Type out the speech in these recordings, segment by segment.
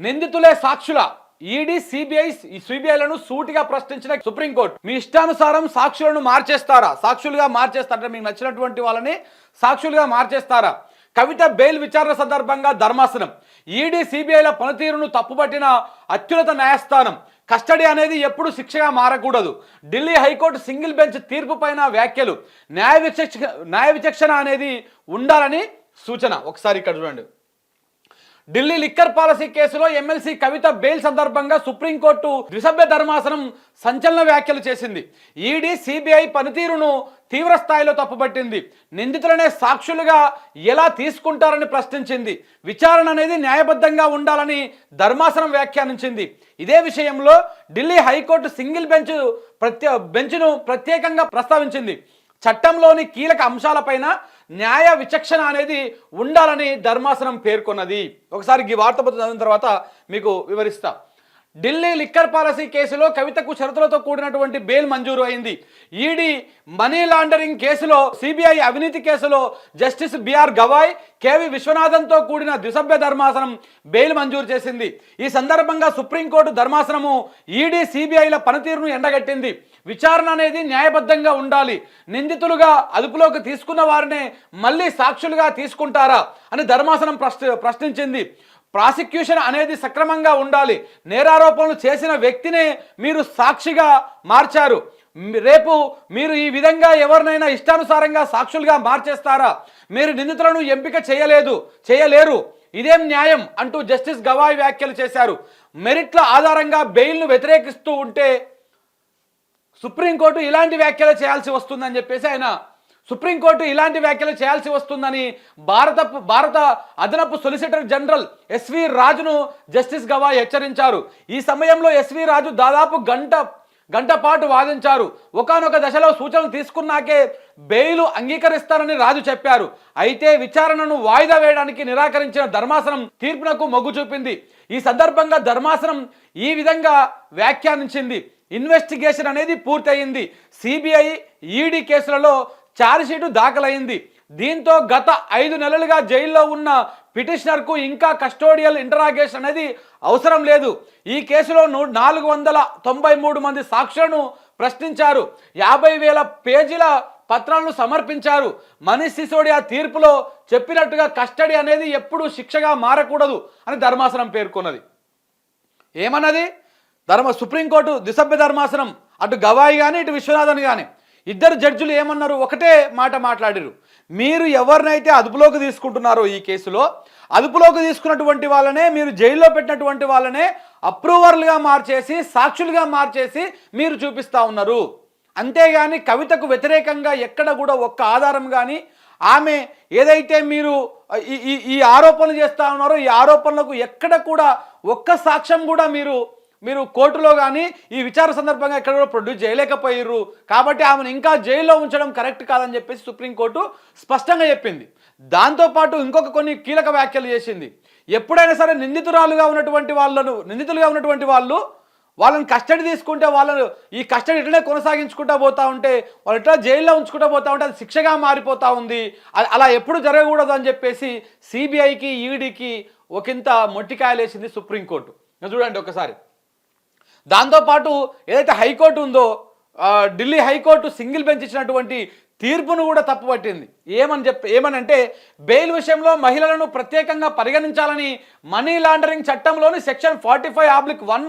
నిందితులే సాక్షుల. ED CBI సిబిఐలను సూటిగా ప్రశ్నించిన సుప్రీంకోర్టు. మీ ఇష్టానుసారం సాక్షులను మార్చేస్తారా? సాక్షులుగా మార్చేస్తారా మీకు నచ్చినటువంటి వాళ్ళని సాక్షులుగా మార్చేస్తారా? కవిత బెయిల్ విచారణ సందర్భంగా ధర్మాసనం. ఈడీ సిబిఐల పనితీరును తప్పుపట్టిన అత్యున్నత న్యాయస్థానం. కస్టడీ అనేది ఎప్పుడు శిక్షగా మారకూడదు. Delhi high court single bench తీర్పు పైన వ్యాఖ్యలు. న్యాయ విచక్ష న్యాయ విచక్షణ అనేది ఉండాలని సూచన. ఒకసారి ఇక్కడ చూడండి. ఢిల్లీ లిక్కర్ పాలసీ కేసులో ఎమ్మెల్సీ కవిత బెయిల్ సందర్భంగా సుప్రీంకోర్టు ద్విసభ్య ధర్మాసనం సంచలన వ్యాఖ్యలు చేసింది. ఈడీ సిబిఐ పనితీరును తీవ్ర స్థాయిలో తప్పుపట్టింది. నిందితులనే సాక్షులుగా ఎలా తీసుకుంటారని ప్రశ్నించింది. విచారణ అనేది న్యాయబద్ధంగా ఉండాలని ధర్మాసనం వ్యాఖ్యానించింది. ఇదే విషయంలో Delhi high court single bench ప్రత్యే బెంచ్ను ప్రత్యేకంగా ప్రస్తావించింది. చట్టంలోని కీలక అంశాలపైన న్యాయ విచక్షణ అనేది ఉండాలని ధర్మాసనం పేర్కొన్నది. ఒకసారి ఈ వార్తపత్రం చదివిన తర్వాత మీకు వివరిస్తా. ఢిల్లీ లిక్కర్ పాలసీ కేసులో కవితకు షరతులతో కూడినటువంటి బెయిల్ మంజూరు అయింది. ఈడీ మనీ లాండరింగ్ కేసులో సిబిఐ అవినీతి కేసులో జస్టిస్ బిఆర్ గవాయ్ కేవి విశ్వనాథన్తో కూడిన ద్విసభ్య ధర్మాసనం బెయిల్ మంజూరు చేసింది. ఈ సందర్భంగా సుప్రీంకోర్టు ధర్మాసనము ఈడీ సిబిఐల పనితీరును ఎండగట్టింది. విచారణ అనేది న్యాయబద్ధంగా ఉండాలి. నిందితులుగా అదుపులోకి తీసుకున్న వారినే మళ్ళీ సాక్షులుగా తీసుకుంటారా అని ధర్మాసనం ప్రశ్న ప్రశ్నించింది. ప్రాసిక్యూషన్ అనేది సక్రమంగా ఉండాలి. నేరారోపణలు చేసిన వ్యక్తినే మీరు సాక్షిగా మార్చారు. రేపు మీరు ఈ విధంగా ఎవరినైనా ఇష్టానుసారంగా సాక్షులుగా మార్చేస్తారా? మీరు నిందితులను ఎంపిక చేయలేదు చేయలేరు. ఇదేం న్యాయం అంటూ జస్టిస్ గవాయ్ వ్యాఖ్యలు చేశారు. మెరిట్ల ఆధారంగా బెయిల్ను వ్యతిరేకిస్తూ ఉంటే సుప్రీంకోర్టు ఇలాంటి వ్యాఖ్యలు చేయాల్సి వస్తుందని చెప్పేసి ఆయన సుప్రీంకోర్టు ఇలాంటి వ్యాఖ్యలు చేయాల్సి వస్తుందని భారత భారత అదనపు సొలిసిటర్ జనరల్ ఎస్వి రాజును జస్టిస్ గవాయ్ హెచ్చరించారు. ఈ సమయంలో ఎస్వి రాజు దాదాపు గంట గంట పాటు వాదించారు. ఒకానొక దశలో సూచనలు తీసుకున్నాకే బెయిలు అంగీకరిస్తారని రాజు చెప్పారు. అయితే విచారణను వాయిదా వేయడానికి నిరాకరించిన ధర్మాసనం తీర్పునకు మొగ్గు చూపింది. ఈ సందర్భంగా ధర్మాసనం ఈ విధంగా వ్యాఖ్యానించింది. ఇన్వెస్టిగేషన్ అనేది పూర్తయింది. సిబిఐ ఈడీ కేసులలో ఛార్జ్షీటు దాఖలైంది. దీంతో గత ఐదు నెలలుగా జైల్లో ఉన్న పిటిషనర్కు ఇంకా కస్టోడియల్ ఇంటరాగేషన్ అనేది అవసరం లేదు. ఈ కేసులో నాలుగు వందల తొంభై మూడు మంది సాక్షులను ప్రశ్నించారు. యాభై వేల పేజీల పత్రాలను సమర్పించారు. మనీష్ సిసోడియా తీర్పులో చెప్పినట్టుగా కస్టడీ అనేది ఎప్పుడూ శిక్షగా మారకూడదు అని ధర్మాసనం పేర్కొన్నది. ఏమన్నది? ధర్మ సుప్రీంకోర్టు దిశభ్య ధర్మాసనం. అటు గవాయి కానీ ఇటు విశ్వనాథన్ కానీ ఇద్దరు జడ్జిలు ఏమన్నారు? ఒకటే మాట మాట్లాడారు. మీరు ఎవరినైతే అదుపులోకి తీసుకుంటున్నారో ఈ కేసులో అదుపులోకి తీసుకున్నటువంటి వాళ్ళనే మీరు జైల్లో పెట్టినటువంటి వాళ్ళనే అప్రూవర్లుగా మార్చేసి సాక్షులుగా మార్చేసి మీరు చూపిస్తా ఉన్నారు. అంతేగాని కవితకు వ్యతిరేకంగా ఎక్కడ కూడా ఒక్క ఆధారం కానీ ఆమె ఏదైతే మీరు ఈ ఈ- ఈ ఆరోపణలు చేస్తూ ఉన్నారో ఈ ఆరోపణలకు ఎక్కడ కూడా ఒక్క సాక్ష్యం కూడా మీరు మీరు కోర్టులో కానీ ఈ విచారణ సందర్భంగా ఎక్కడ కూడా ప్రొడ్యూస్ చేయలేకపోయారు కాబట్టి ఆమెను ఇంకా జైల్లో ఉంచడం కరెక్ట్ కాదని చెప్పేసి సుప్రీంకోర్టు స్పష్టంగా చెప్పింది. దాంతోపాటు ఇంకొక కొన్ని కీలక వ్యాఖ్యలు చేసింది. ఎప్పుడైనా సరే నిందితురాలుగా ఉన్నటువంటి వాళ్ళను నిందితులుగా ఉన్నటువంటి వాళ్ళు వాళ్ళని కస్టడీ తీసుకుంటే వాళ్ళను ఈ కస్టడీ ఇట్లనే కొనసాగించుకుంటా పోతా ఉంటే వాళ్ళు ఇట్లా జైల్లో ఉంచుకుంటా పోతా ఉంటే అది శిక్షగా మారిపోతా ఉంది. అలా ఎప్పుడు జరగకూడదు అని చెప్పేసి సిబిఐకి ఈడీకి ఒకంత మొట్టికాయలేసింది సుప్రీంకోర్టు చూడండి ఒకసారి. దాంతోపాటు ఏదైతే హైకోర్టు ఉందో ఢిల్లీ హైకోర్టు సింగిల్ బెంచ్ ఇచ్చినటువంటి తీర్పును కూడా తప్పుపట్టింది. ఏమని చెప్ ఏమని అంటే బెయిల్ విషయంలో మహిళలను ప్రత్యేకంగా పరిగణించాలని మనీ లాండరింగ్ చట్టంలోని section forty five oblique one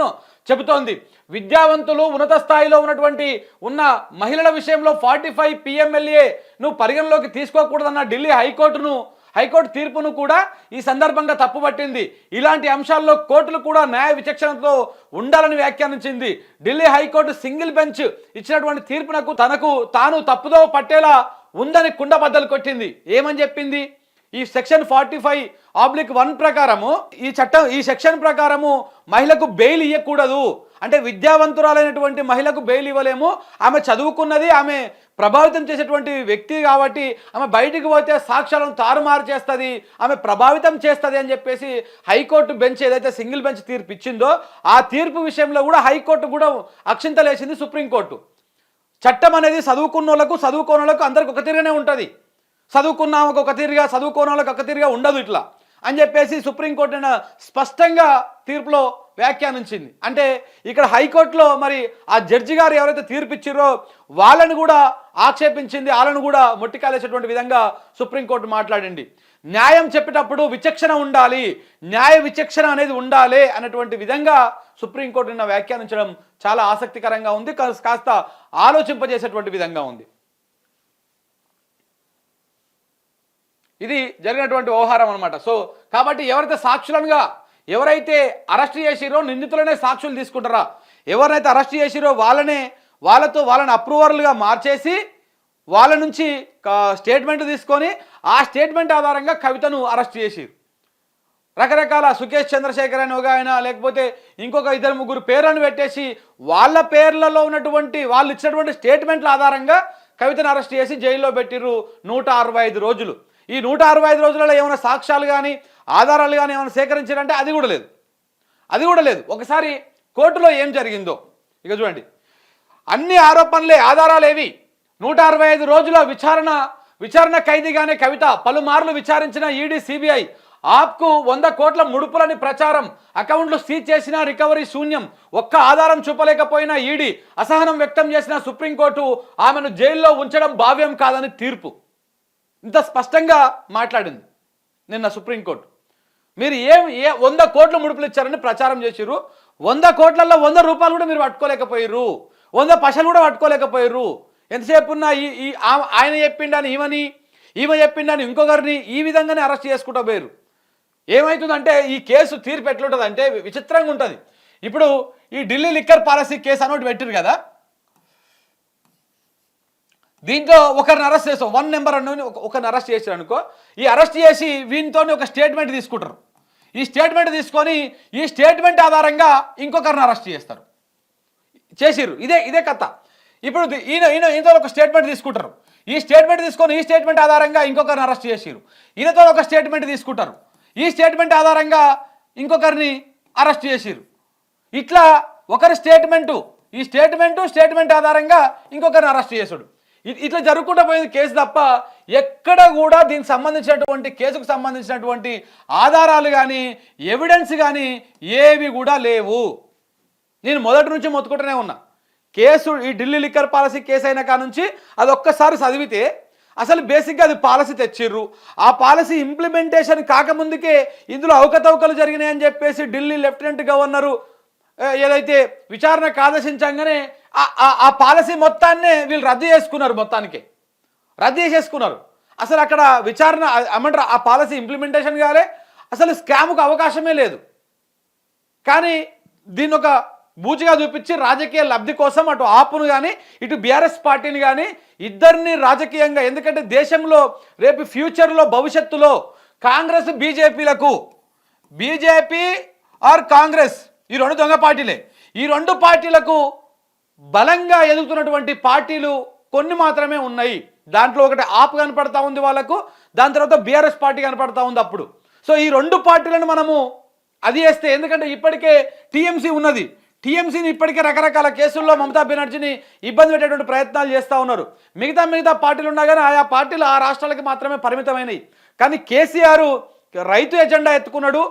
చెబుతోంది. విద్యావంతులు ఉన్నత స్థాయిలో ఉన్నటువంటి ఉన్న మహిళల విషయంలో ఫార్టీ ఫైవ్ పిఎంఎల్ఏను పరిగణలోకి తీసుకోకూడదన్న ఢిల్లీ హైకోర్టును హైకోర్టు తీర్పును కూడా ఈ సందర్భంగా తప్పుపట్టింది. ఇలాంటి అంశాల్లో కోర్టులు కూడా న్యాయ విచక్షణతో ఉండాలని వ్యాఖ్యానించింది. ఢిల్లీ హైకోర్టు సింగిల్ బెంచ్ ఇచ్చినటువంటి తీర్పునకు తనకు తాను తప్పుదో పట్టేలా ఉందని కుండబద్దలు కొట్టింది. ఏమని చెప్పింది? ఈ section forty five oblique one ప్రకారము ఈ చట్టం ఈ సెక్షన్ ప్రకారము మహిళకు బెయిల్ ఇవ్వకూడదు అంటే విద్యావంతురాలైనటువంటి మహిళకు బెయిల్ ఇవ్వలేము. ఆమె చదువుకున్నది ఆమె ప్రభావితం చేసేటువంటి వ్యక్తి కాబట్టి ఆమె బయటికి పోతే సాక్ష్యాలను తారుమారు చేస్తుంది ఆమె ప్రభావితం చేస్తుంది అని చెప్పేసి హైకోర్టు బెంచ్ ఏదైతే సింగిల్ బెంచ్ తీర్పు ఇచ్చిందో ఆ తీర్పు విషయంలో కూడా హైకోర్టు కూడా అక్షింతలేసింది సుప్రీంకోర్టు. చట్టం అనేది చదువుకున్న వాళ్ళకు చదువుకోని వాళ్ళకు అందరికి ఒక తీరుగానే ఉంటుంది. చదువుకున్న వాళ్ళకి ఒక తీరుగా చదువుకోని వాళ్ళకి ఒక తీరుగా ఉండదు ఇట్లా. అని చెప్పేసి సుప్రీంకోర్టు స్పష్టంగా తీర్పులో వ్యాఖ్యానించింది. అంటే ఇక్కడ హైకోర్టులో మరి ఆ జడ్జి గారు ఎవరైతే తీర్పు వాళ్ళని కూడా ఆక్షేపించింది. వాళ్ళను కూడా మొట్టికాలేసేటువంటి విధంగా సుప్రీంకోర్టు మాట్లాడింది. న్యాయం చెప్పేటప్పుడు విచక్షణ ఉండాలి. న్యాయ విచక్షణ అనేది ఉండాలి అన్నటువంటి విధంగా సుప్రీంకోర్టు నిన్న వ్యాఖ్యానించడం చాలా ఆసక్తికరంగా ఉంది. కాస్త ఆలోచింపజేసేటువంటి విధంగా ఉంది. ఇది జరిగినటువంటి వ్యవహారం అనమాట సో కాబట్టి ఎవరైతే సాక్షులనుగా ఎవరైతే అరెస్ట్ చేసిరో నిందితులనే సాక్షులు తీసుకుంటారా? ఎవరినైతే అరెస్ట్ చేసిరో వాళ్ళనే వాళ్ళతో వాళ్ళని అప్రూవర్లుగా మార్చేసి వాళ్ళ నుంచి స్టేట్మెంట్ తీసుకొని ఆ స్టేట్మెంట్ ఆధారంగా కవితను అరెస్ట్ చేసిరు రకరకాల సుకేష్ చంద్రశేఖర్ అని ఒక ఆయన లేకపోతే ఇంకొక ఇద్దరు ముగ్గురు పేర్లను పెట్టేసి వాళ్ళ పేర్లలో ఉన్నటువంటి వాళ్ళు ఇచ్చినటువంటి స్టేట్మెంట్ల ఆధారంగా కవితను అరెస్ట్ చేసి జైల్లో పెట్టిర్రు నూట అరవై ఐదు రోజులు. ఈ నూట అరవై ఐదు రోజులలో ఏమైనా సాక్ష్యాలు కానీ ఆధారాలు కానీ ఏమైనా సేకరించారంటే అది కూడా లేదు. అది కూడా లేదు. ఒకసారి కోర్టులో ఏం జరిగిందో ఇక చూడండి. అన్ని ఆరోపణలే ఆధారాలేవి. నూట అరవై ఐదు రోజుల విచారణ విచారణ ఖైదీగానే కవిత పలుమార్లు విచారించిన ఈడీ సిబిఐ ఆప్కు వంద కోట్ల ముడుపులని ప్రచారం అకౌంట్లు సీజ్ చేసిన రికవరీ శూన్యం ఒక్క ఆధారం చూపలేకపోయినా ఈడీ అసహనం వ్యక్తం చేసిన సుప్రీంకోర్టు ఆమెను జైల్లో ఉంచడం భావ్యం కాదని తీర్పు. ఇంత స్పష్టంగా మాట్లాడింది నిన్న సుప్రీంకోర్టు. మీరు ఏం ఏ వంద కోట్ల ముడుపులు ఇచ్చారని ప్రచారం చేసిర్రు వంద కోట్లలో వంద రూపాయలు కూడా మీరు పట్టుకోలేకపోయారు వంద పశలు కూడా పట్టుకోలేకపోయారు ఎంతసేపు ఉన్నా ఈ ఆయన చెప్పిండని ఈమెని ఈమె చెప్పిండని ఇంకొకరిని ఈ విధంగానే అరెస్ట్ చేసుకుంటూ పోయారు ఏమవుతుందంటే ఈ కేసు తీర్పు ఎట్లుంటుంది అంటే విచిత్రంగా ఉంటుంది. ఇప్పుడు ఈ ఢిల్లీ లిక్కర్ పాలసీ కేసు అని ఒకటి పెట్టిరు కదా. దీంట్లో ఒకరిని అరెస్ట్ చేస్తాం వన్ నెంబర్ అన్న ఒకరిని అరెస్ట్ చేశారు అనుకో ఈ అరెస్ట్ చేసి వీనితో ఒక స్టేట్మెంట్ తీసుకుంటారు. ఈ స్టేట్మెంట్ తీసుకొని ఈ స్టేట్మెంట్ ఆధారంగా ఇంకొకరిని అరెస్ట్ చేస్తారు. చేసిర్రు. ఇదే ఇదే కథ. ఇప్పుడు ఈయన ఈయన ఈయనతో ఒక స్టేట్మెంట్ తీసుకుంటారు. ఈ స్టేట్మెంట్ తీసుకొని ఈ స్టేట్మెంట్ ఆధారంగా ఇంకొకరిని అరెస్ట్ చేసిరు ఈయనతో ఒక స్టేట్మెంట్ తీసుకుంటారు. ఈ స్టేట్మెంట్ ఆధారంగా ఇంకొకరిని అరెస్ట్ చేసిరు ఇట్లా ఒకరి స్టేట్మెంటు ఈ స్టేట్మెంటు స్టేట్మెంట్ ఆధారంగా ఇంకొకరిని అరెస్ట్ చేసుడు ఇ- ఇట్లా జరుగుకుంటూ పోయింది కేసు తప్ప ఎక్కడ కూడా దీనికి సంబంధించినటువంటి కేసుకు సంబంధించినటువంటి ఆధారాలు కానీ ఎవిడెన్స్ కానీ ఏవి కూడా లేవు. నేను మొదటి నుంచి మొత్తుకుంటూనే ఉన్నా. కేసు ఈ ఢిల్లీ లిక్కర్ పాలసీ కేసు అయిన కానుంచి అది ఒక్కసారి చదివితే అసలు బేసిక్గా అది పాలసీ తెచ్చిర్రు. ఆ పాలసీ ఇంప్లిమెంటేషన్ కాకముందుకే ఇందులో అవకతవకలు జరిగినాయని చెప్పేసి ఢిల్లీ లెఫ్టినెంట్ గవర్నరు ఏదైతే విచారణకు ఆదేశించగానే ఆ- ఆ- ఆ పాలసీ మొత్తాన్నే వీళ్ళు రద్దు చేసుకున్నారు మొత్తానికి. రద్దు చేసేసుకున్నారు. అసలు అక్కడ విచారణ ఏమంటారు ఆ పాలసీ ఇంప్లిమెంటేషన్ కాలే అసలు స్కామ్కు అవకాశమే లేదు. కానీ దీన్ని ఒక బూచిగా చూపించి రాజకీయ లబ్ధి కోసం అటు ఆపును కానీ ఇటు బీఆర్ఎస్ పార్టీని కానీ ఇద్దరిని రాజకీయంగా ఎందుకంటే దేశంలో రేపు ఫ్యూచర్లో భవిష్యత్తులో కాంగ్రెస్ బీజేపీలకు బీజేపీ ఆర్ కాంగ్రెస్ ఈ రెండు దొంగ పార్టీలే. ఈ రెండు పార్టీలకు బలంగా ఎదుగుతున్నటువంటి పార్టీలు కొన్ని మాత్రమే ఉన్నాయి. దాంట్లో ఒకటి ఆప్ కనపడతా ఉంది వాళ్ళకు దాని తర్వాత బీఆర్ఎస్ పార్టీ కనపడతా ఉంది అప్పుడు. సో ఈ రెండు పార్టీలను మనము అది వేస్తే ఎందుకంటే ఇప్పటికే టీఎంసీ ఉన్నది. టీఎంసీని ఇప్పటికే రకరకాల కేసుల్లో మమతా బెనర్జీని ఇబ్బంది పెట్టేటువంటి ప్రయత్నాలు చేస్తూ ఉన్నారు. మిగతా మిగతా పార్టీలు ఉన్నా కానీ ఆయా పార్టీలు ఆ రాష్ట్రాలకి మాత్రమే పరిమితమైనవి కానీ కేసీఆర్ రైతు ఎజెండా ఎత్తుకున్నాడు.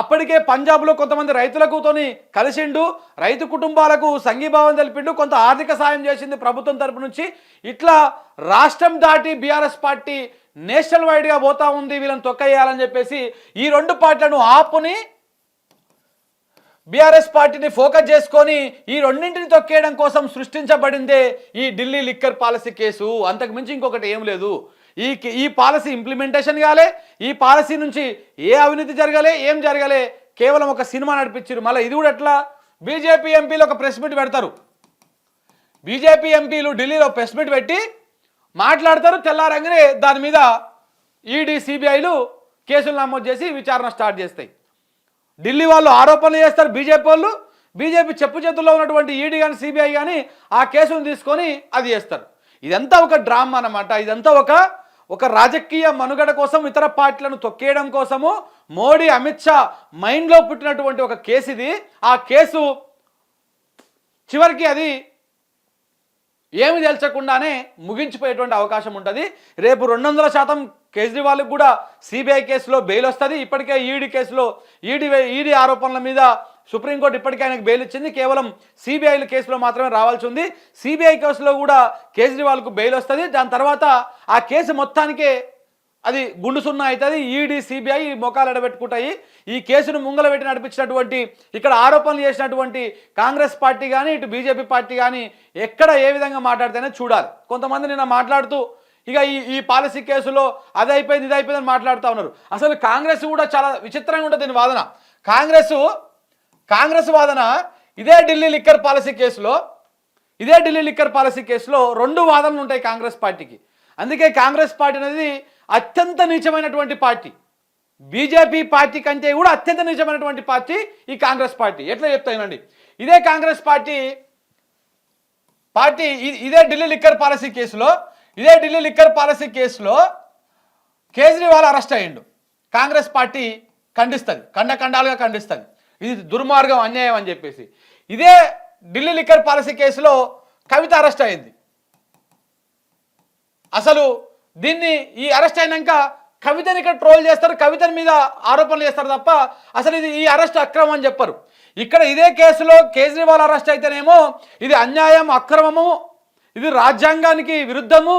అప్పటికే పంజాబ్లో కొంతమంది రైతులకుతోని కలిసిండు. రైతు కుటుంబాలకు సంఘీభావం తెలిపిండు. కొంత ఆర్థిక సాయం చేసింది ప్రభుత్వం తరపు నుంచి. ఇట్లా రాష్ట్రం దాటి బీఆర్ఎస్ పార్టీ నేషనల్ వైడ్గా పోతా ఉంది. వీళ్ళని తొక్కయ్యాలని చెప్పేసి ఈ రెండు పార్టీలను ఆపుని బీఆర్ఎస్ పార్టీని ఫోకస్ చేసుకొని ఈ రెండింటిని తొక్కేయడం కోసం సృష్టించబడిందే ఈ ఢిల్లీ లిక్కర్ పాలసీ కేసు. అంతకు మించి ఇంకొకటి ఏం లేదు. ఈ ఈ పాలసీ ఇంప్లిమెంటేషన్ కాలే ఈ పాలసీ నుంచి ఏ అవినీతి జరగలే ఏం జరగలే కేవలం ఒక సినిమా నడిపించారు మళ్ళీ ఇది కూడా ఎట్లా? బీజేపీ ఎంపీలు ఒక ప్రెస్ మీట్ పెడతారు. బీజేపీ ఎంపీలు ఢిల్లీలో ప్రెస్ మీట్ పెట్టి మాట్లాడతారు. తెల్లారంగానే దాని మీద ఈడీ సిబిఐలు కేసులు నమోదు చేసి విచారణ స్టార్ట్ చేస్తాయి. ఢిల్లీ వాళ్ళు ఆరోపణలు చేస్తారు బీజేపీ వాళ్ళు. బీజేపీ చెప్పు చేతుల్లో ఉన్నటువంటి ఈడీ కానీ సిబిఐ కానీ ఆ కేసును తీసుకొని అది చేస్తారు. ఇదంతా ఒక డ్రామా అన్నమాట. ఇదంతా ఒక ఒక రాజకీయ మనుగడ కోసం ఇతర పార్టీలను తొక్కేయడం కోసము మోడీ అమిత్ షా మైండ్లో పుట్టినటువంటి ఒక కేసు ఇది. ఆ కేసు చివరికి అది ఏమి తేల్చకుండానే ముగించిపోయేటువంటి అవకాశం ఉంటుంది. రేపు రెండు వందల శాతం కేజ్రీవాల్కి కూడా సిబిఐ కేసులో బెయిల్ వస్తుంది. ఇప్పటికే ఈడీ కేసులో ఈడీ ఈడీ ఆరోపణల మీద సుప్రీంకోర్టు ఇప్పటికే ఆయనకు బెయిల్ ఇచ్చింది. కేవలం సిబిఐల కేసులో మాత్రమే రావాల్సి ఉంది. సిబిఐ కేసులో కూడా కేజ్రీవాల్కు బెయిల్ వస్తుంది. దాని తర్వాత ఆ కేసు మొత్తానికే అది గుండు సున్నా అవుతుంది ఈడీ సిబిఐ మొఖాలు ఎడబెట్టుకుంటాయి. ఈ కేసును ముంగల పెట్టి నడిపించినటువంటి ఇక్కడ ఆరోపణలు చేసినటువంటి కాంగ్రెస్ పార్టీ కానీ ఇటు బీజేపీ పార్టీ కానీ ఎక్కడ ఏ విధంగా మాట్లాడితేనే చూడాలి. కొంతమంది నిన్న మాట్లాడుతూ ఇక ఈ ఈ పాలసీ కేసులో అది అయిపోయింది ఇది అయిపోయిందని అని మాట్లాడుతూ ఉన్నారు. అసలు కాంగ్రెస్ కూడా చాలా విచిత్రంగా ఉంటుంది దీని వాదన. కాంగ్రెస్ కాంగ్రెస్ వాదన ఇదే ఢిల్లీ లిక్కర్ పాలసీ కేసులో ఇదే ఢిల్లీ లిక్కర్ పాలసీ కేసులో రెండు వాదనలు ఉంటాయి కాంగ్రెస్ పార్టీకి. అందుకే కాంగ్రెస్ పార్టీ అనేది అత్యంత నీచమైనటువంటి పార్టీ. బీజేపీ పార్టీ కంటే కూడా అత్యంత నీచమైనటువంటి పార్టీ ఈ కాంగ్రెస్ పార్టీ. ఎట్లా చెప్తానండి ఇదే కాంగ్రెస్ పార్టీ పార్టీ ఇ- ఇదే ఢిల్లీ లిక్కర్ పాలసీ కేసులో ఇదే ఢిల్లీ లిక్కర్ పాలసీ కేసులో కేజ్రీవాల్ అరెస్ట్ అయ్యిండు. కాంగ్రెస్ పార్టీ ఖండిస్తుంది. ఖండఖండాలుగా ఖండిస్తుంది. ఇది దుర్మార్గం అన్యాయం అని చెప్పేసి. ఇదే ఢిల్లీ లిక్కర్ పాలసీ కేసులో కవిత అరెస్ట్ అయింది అసలు దీన్ని ఈ అరెస్ట్ అయినాక కవితని ఇక్కడ ట్రోల్ చేస్తారు కవితని మీద ఆరోపణలు చేస్తారు తప్ప అసలు ఇది ఈ అరెస్ట్ అక్రమం అని చెప్పరు. ఇక్కడ ఇదే కేసులో కేజ్రీవాల్ అరెస్ట్ అయితేనేమో ఇది అన్యాయం అక్రమము ఇది రాజ్యాంగానికి విరుద్ధము.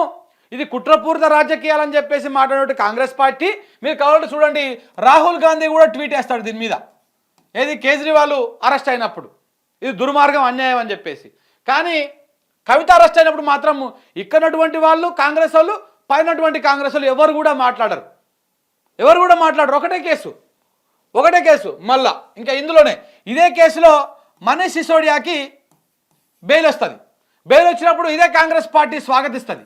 ఇది కుట్రపూరిత రాజకీయాలని చెప్పేసి మాట్లాడే కాంగ్రెస్ పార్టీ. మీరు కావాలంటే చూడండి రాహుల్ గాంధీ కూడా ట్వీట్ వేస్తాడు దీని మీద. ఏది? కేజ్రీవాల్ అరెస్ట్ అయినప్పుడు. ఇది దుర్మార్గం అన్యాయం అని చెప్పేసి. కానీ కవిత అరెస్ట్ అయినప్పుడు మాత్రం ఇక్కడటువంటి వాళ్ళు కాంగ్రెస్ వాళ్ళు పైనటువంటి కాంగ్రెస్ వాళ్ళు ఎవరు కూడా మాట్లాడరు. ఎవరు కూడా మాట్లాడరు. ఒకటే కేసు. ఒకటే కేసు మళ్ళా. ఇంకా ఇందులోనే. ఇదే కేసులో మనీష్ సిసోడియాకి బెయిల్ వస్తుంది. బెయిల్ వచ్చినప్పుడు ఇదే కాంగ్రెస్ పార్టీ స్వాగతిస్తుంది.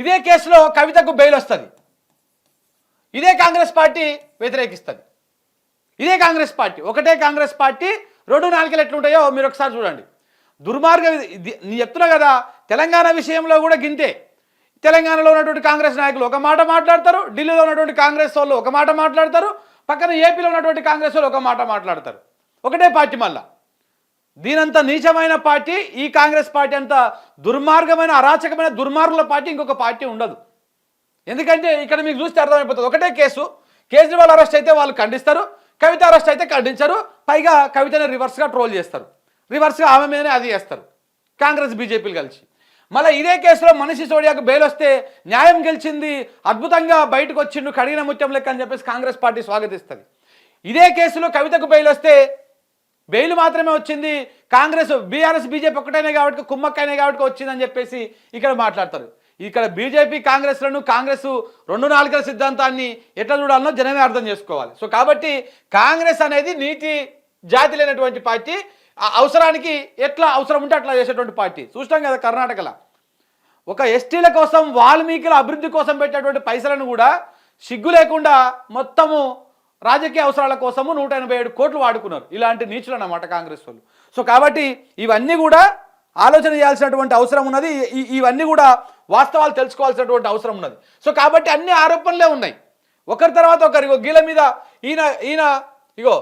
ఇదే కేసులో కవితకు బెయిల్ వస్తుంది ఇదే కాంగ్రెస్ పార్టీ వ్యతిరేకిస్తుంది. ఇదే కాంగ్రెస్ పార్టీ ఒకటే కాంగ్రెస్ పార్టీ రెండు నాలుకలు ఎట్లుంటాయో మీరు ఒకసారి చూడండి. దుర్మార్గం ఇది- చెప్తున్నా కదా తెలంగాణ విషయంలో కూడా గింతే. తెలంగాణలో ఉన్నటువంటి కాంగ్రెస్ నాయకులు ఒక మాట మాట్లాడతారు ఢిల్లీలో ఉన్నటువంటి కాంగ్రెస్ వాళ్ళు ఒక మాట మాట్లాడతారు పక్కన ఏపీలో ఉన్నటువంటి కాంగ్రెస్ వాళ్ళు ఒక మాట మాట్లాడతారు. ఒకటే పార్టీ మళ్ళా. దీనంత నీచమైన పార్టీ ఈ కాంగ్రెస్ పార్టీ అంత దుర్మార్గమైన అరాచకమైన దుర్మార్గుల పార్టీ ఇంకొక పార్టీ ఉండదు. ఎందుకంటే ఇక్కడ మీకు చూస్తే అర్థమైపోతుంది. ఒకటే కేసు కేజ్రీవాల్ అరెస్ట్ అయితే వాళ్ళు ఖండిస్తారు కవిత అరెస్ట్ అయితే ఖండించరు పైగా కవితని రివర్స్గా ట్రోల్ చేస్తారు. రివర్స్గా ఆమె మీదనే అది చేస్తారు కాంగ్రెస్ బీజేపీలు కలిసి. మళ్ళీ ఇదే కేసులో మనిషి సోడియాకు బెయిల్ వస్తే న్యాయం గెలిచింది అద్భుతంగా బయటకు వచ్చిండు కడిగిన ముత్యం లెక్క అని చెప్పేసి కాంగ్రెస్ పార్టీ స్వాగతిస్తుంది. ఇదే కేసులో కవితకు బెయిల్ వస్తే బెయిల్ మాత్రమే వచ్చింది. కాంగ్రెస్ బీఆర్ఎస్ బీజేపీ ఒక్కటైనా కాబట్టి కుమ్మక్కైనా కాబట్టి వచ్చిందని చెప్పేసి ఇక్కడ మాట్లాడతారు. ఇక్కడ బీజేపీ కాంగ్రెస్లను కాంగ్రెస్ రెండు నాలుగల సిద్ధాంతాన్ని ఎట్లా చూడాలనో జనమే అర్థం చేసుకోవాలి. సో కాబట్టి కాంగ్రెస్ అనేది నీతి జాతి లేనటువంటి పార్టీ. ఆ అవసరానికి ఎట్లా అవసరం ఉంటే అట్లా చేసేటువంటి పార్టీ. చూస్తాం కదా కర్ణాటకలో. ఒక ఎస్టీల కోసం వాల్మీకుల అభివృద్ధి కోసం పెట్టేటువంటి పైసలను కూడా సిగ్గు లేకుండా మొత్తము రాజకీయ అవసరాల కోసము నూట ఎనభై ఏడు కోట్లు వాడుకున్నారు. ఇలాంటి నీచులు అన్నమాట కాంగ్రెస్ వాళ్ళు. సో కాబట్టి ఇవన్నీ కూడా ఆలోచన చేయాల్సినటువంటి అవసరం ఉన్నది. ఇవన్నీ కూడా వాస్తవాలు తెలుసుకోవాల్సినటువంటి అవసరం ఉన్నది. సో కాబట్టి అన్ని ఆరోపణలే ఉన్నాయి. ఒకరి తర్వాత ఒకరు ఇగో గీల మీద ఈయన ఈయన ఇగో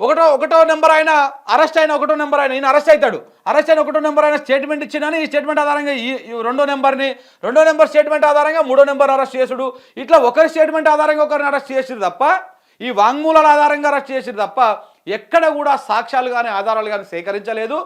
ఒకటో ఒకటో నెంబర్ ఆయన అరెస్ట్ అయిన ఒకటో నెంబర్ ఆయన ఈయన అరెస్ట్ అవుతాడు. అరెస్ట్ అయిన ఒకటో నెంబర్ ఆయన స్టేట్మెంట్ ఇచ్చినని ఈ స్టేట్మెంట్ ఆధారంగా ఈ రెండో నెంబర్ని రెండో నెంబర్ స్టేట్మెంట్ ఆధారంగా మూడో నెంబర్ అరెస్ట్ చేసుడు. ఇట్లా ఒకరి స్టేట్మెంట్ ఆధారంగా ఒకరిని అరెస్ట్ చేసిడు తప్ప ఈ వాంగ్మూలాల ఆధారంగా అరెస్ట్ చేసింది తప్ప ఎక్కడ కూడా సాక్ష్యాలు కానీ ఆధారాలు కానీ సేకరించలేదు.